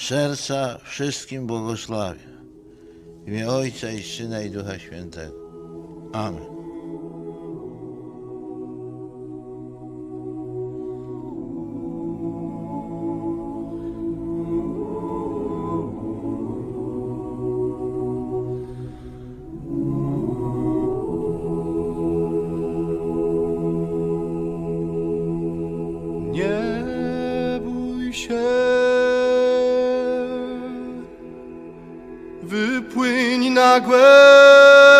serca wszystkim błogosławię. W imię Ojca i Syna i Ducha Świętego. Amen. Nie się, wypłyń na głęb.